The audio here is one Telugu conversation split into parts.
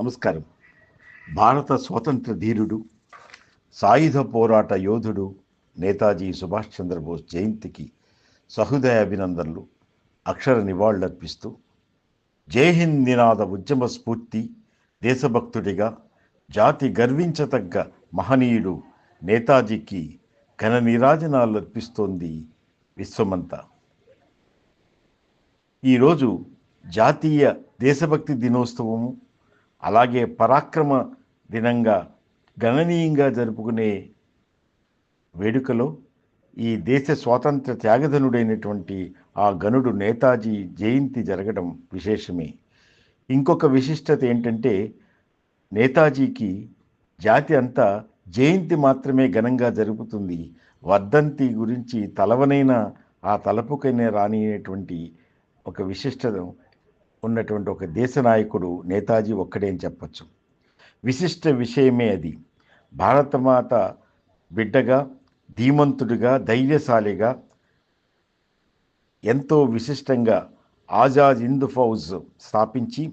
నమస్కారం. భారత స్వాతంత్ర ధీరుడు సాయుధ పోరాట యోధుడు నేతాజీ సుభాష్ చంద్రబోస్ జయంతికి సహృదయ అభినందనలు అక్షర నివాళులర్పిస్తూ జై హింద్ నినాద ఉద్యమ స్ఫూర్తి దేశభక్తుడిగా జాతి గర్వించతగ్గ మహనీయుడు నేతాజీకి ఘన నిరాజనాలు అర్పిస్తోంది విశ్వమంతా. ఈరోజు జాతీయ దేశభక్తి దినోత్సవము అలాగే పరాక్రమ దినంగా గణనీయంగా జరుపుకునే వేడుకలో ఈ దేశ స్వాతంత్ర త్యాగధనుడైనటువంటి ఆ గనుడు నేతాజీ జయంతి జరగడం విశేషమే. ఇంకొక విశిష్టత ఏంటంటే నేతాజీకి జాతి అంతా జయంతి మాత్రమే ఘనంగా జరుగుతుంది వర్ధంతి గురించి తలవనైనా ఆ తలపుకైనా రానిటువంటి ఒక విశిష్టత ఉన్నటువంటి ఒక దేశ నాయకుడు నేతాజీ ఒక్కడే అని చెప్పచ్చు. విశిష్ట విషయమే అది. భారతమాత బిడ్డగా ధీమంతుడిగా ధైర్యశాలిగా ఎంతో విశిష్టంగా ఆజాద్ హింద్ ఫౌజ్ స్థాపించి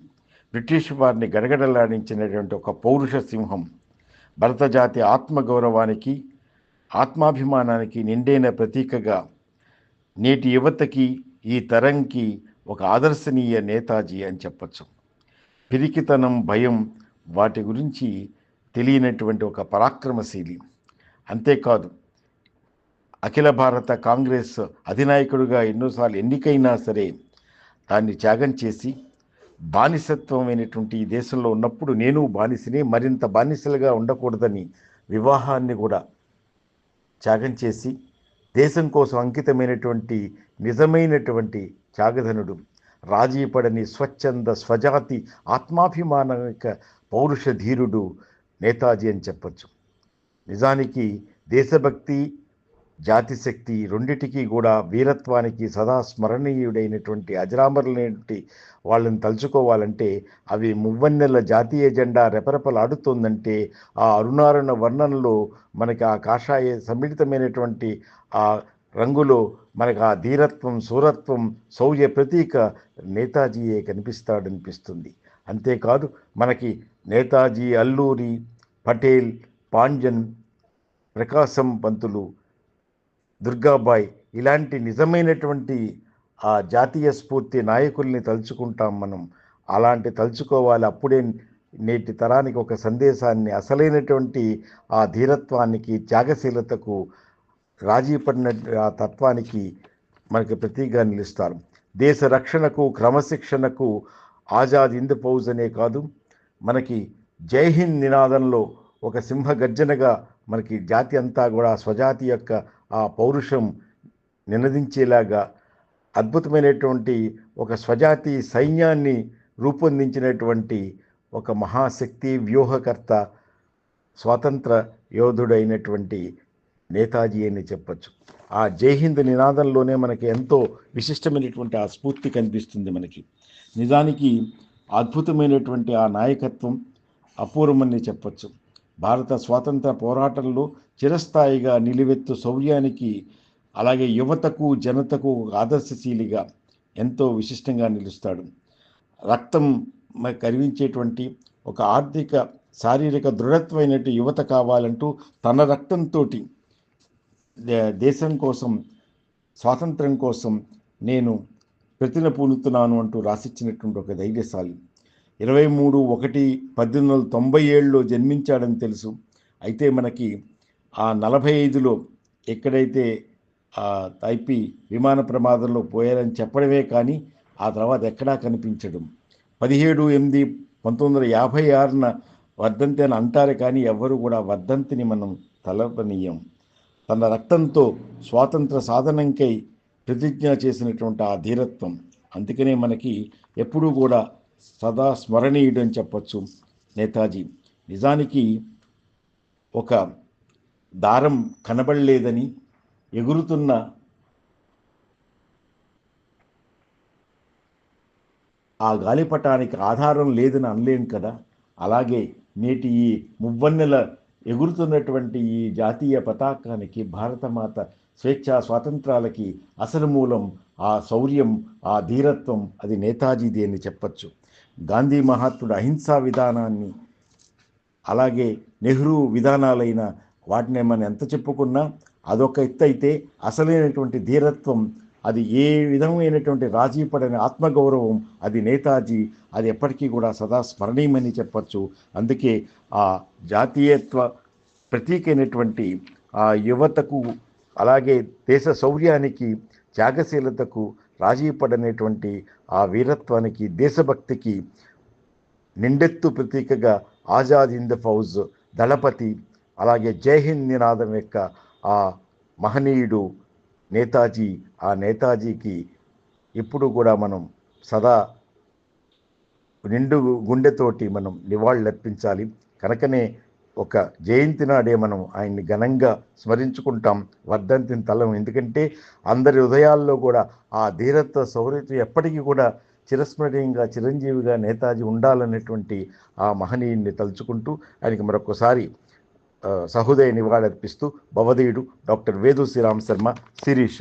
బ్రిటిష్ వారిని గడగడలాడించినటువంటి ఒక పౌరుష సింహం భరత జాతి ఆత్మగౌరవానికి ఆత్మాభిమానానికి నిండైన ప్రతీకగా నేటి యువతకి ఈ తరంకి ఒక ఆదర్శనీయ నేతాజీ అని చెప్పచ్చు. పిరికితనం భయం వాటి గురించి తెలియనటువంటి ఒక పరాక్రమశీలి. అంతేకాదు అఖిల భారత కాంగ్రెస్ అధినాయకుడిగా ఎన్నోసార్లు ఎన్నికైనా సరే దాన్ని త్యాగం చేసి బానిసత్వమైనటువంటి ఈ దేశంలో ఉన్నప్పుడు నేను బానిసని మరింత బానిసలుగా ఉండకూడదని వివాహాన్ని కూడా త్యాగం చేసి దేశం కోసం అంకితమైనటువంటి నిజమైనటువంటి త్యాగధనుడు. రాజీపడని స్వచ్ఛంద స్వజాతి ఆత్మాభిమానిక పౌరుషధీరుడు నేతాజీ అని చెప్పచ్చు. నిజానికి దేశభక్తి జాతి శక్తి రెండిటికి కూడా వీరత్వానికి సదా స్మరణీయుడైనటువంటి అజరామరులైనటువంటి వాళ్ళని తలుచుకోవాలంటే అవి మువ్వన్నెల జాతీయ జెండా రెపరెపలాడుతోందంటే ఆ అరుణారుణ వర్ణనలో మనకి ఆ కాషాయ సమ్మిళితమైనటువంటి ఆ రంగులో మనకు ఆ ధీరత్వం సూరత్వం శౌర్య ప్రతీక నేతాజీయే కనిపిస్తాడనిపిస్తుంది. అంతేకాదు మనకి నేతాజీ అల్లూరి పటేల్ పాంజన్ ప్రకాశం పంతులు దుర్గాబాయ్ ఇలాంటి నిజమైనటువంటి ఆ జాతీయ స్ఫూర్తి నాయకుల్ని తలుచుకుంటాం మనం. అలాంటి తలుచుకోవాలి అప్పుడే నేటి తరానికి ఒక సందేశాన్ని అసలైనటువంటి ఆ ధీరత్వానికి త్యాగశీలతకు రాజీ పడిన ఆ తత్వానికి మనకి ప్రతీకగా నిలుస్తారు. దేశ రక్షణకు క్రమశిక్షణకు ఆజాద్ హింద్ ఫౌజ్ అనే కాదు మనకి జై హింద్ నినాదంలో ఒక సింహ గర్జనగా మనకి జాతి అంతా కూడా స్వజాతి యొక్క ఆ పౌరుషం నినదించేలాగా అద్భుతమైనటువంటి ఒక స్వజాతి సైన్యాన్ని రూపొందించినటువంటి ఒక మహాశక్తి వ్యూహకర్త స్వాతంత్ర యోధుడైనటువంటి నేతాజీ అని చెప్పచ్చు. ఆ జైహింద్ నినాదంలోనే మనకి ఎంతో విశిష్టమైనటువంటి ఆ స్ఫూర్తి కనిపిస్తుంది మనకి. నిజానికి అద్భుతమైనటువంటి ఆ నాయకత్వం అపూర్వమని చెప్పచ్చు. భారత స్వాతంత్ర పోరాటంలో చిరస్థాయిగా నిలువెత్తు శౌర్యానికి అలాగే యువతకు జనతకు ఆదర్శశీలిగా ఎంతో విశిష్టంగా నిలుస్తాడు. రక్తం కరివించేటువంటి ఒక ఆర్థిక శారీరక దృఢత్వమైనటువంటి యువత కావాలంటూ తన రక్తంతో దేశం కోసం స్వాతంత్రం కోసం నేను ప్రతిన పూనుతున్నాను అంటూ రాసిచ్చినటువంటి ఒక ధైర్యశాలి. ఇరవై మూడు ఒకటి పద్దెనిమిది వందల తొంభై ఏడులో జన్మించాడని తెలుసు. అయితే మనకి ఆ నలభై ఐదులో ఎక్కడైతే తైపి విమాన ప్రమాదంలో పోయారని చెప్పడమే కానీ ఆ తర్వాత ఎక్కడా కనిపించడం. పదిహేడు ఎనిమిది పంతొమ్మిది వందల యాభై ఆరున వర్ధంతి అని అంటారు కానీ ఎవరు కూడా వర్ధంతిని మనం తలపనీయం తన రక్తంతో స్వాతంత్ర సాధనంకై ప్రతిజ్ఞ చేసినటువంటి ఆ ధీరత్వం. అందుకనే మనకి ఎప్పుడూ కూడా సదా స్మరణీయుడు అని చెప్పచ్చు నేతాజీ. నిజానికి ఒక దారం కనబడలేదని ఎగురుతున్న ఆ గాలిపటానికి ఆధారం లేదని అనలేం కదా? అలాగే నేటి ఈ మువ్వన్నెల ఎగురుతున్నటువంటి ఈ జాతీయ పతాకానికి భారతమాత స్వేచ్ఛా స్వాతంత్రాలకి అసలు మూలం ఆ శౌర్యం ఆ ధీరత్వం అది నేతాజీది అని చెప్పచ్చు. గాంధీ మహాత్ముడు అహింసా విధానాన్ని అలాగే నెహ్రూ విధానాలైన వాటిని మనం ఎంత చెప్పుకున్నా అదొక ఎత్తు అయితే అసలైనటువంటి ధీరత్వం అది ఏ విధమైనటువంటి రాజీ పడని ఆత్మగౌరవం అది నేతాజీ అది ఎప్పటికీ కూడా సదా స్మరణీయమని చెప్పచ్చు. అందుకే ఆ జాతీయత్వ ప్రతీకైనటువంటి ఆ యువతకు అలాగే దేశ శౌర్యానికి త్యాగశీలతకు రాజీ పడనేటువంటి ఆ వీరత్వానికి దేశభక్తికి నిండెత్తు ప్రతీకగా ఆజాద్ హింద్ ఫౌజ్ దళపతి అలాగే జై హింద్ నినాదం యొక్క ఆ మహనీయుడు నేతాజీ ఆ నేతాజీకి ఇప్పుడు కూడా మనం సదా నిండు గుండెతోటి మనం నివాళులర్పించాలి. కనుకనే ఒక జయంతి నాడే మనం ఆయన్ని ఘనంగా స్మరించుకుంటాం వర్ధంతిని తలం ఎందుకంటే అందరి హృదయాల్లో కూడా ఆ ధీరత్వ సౌరత్వం ఎప్పటికీ కూడా చిరస్మరణీయంగా చిరంజీవిగా నేతాజీ ఉండాలనేటువంటి ఆ మహనీయుడిని తలుచుకుంటూ ఆయనకి మరొకసారి సహృదయ నివాళులర్పిస్తూ భవదీయుడు డాక్టర్ వేదు శ్రీరామ్ శర్మ శిరీష.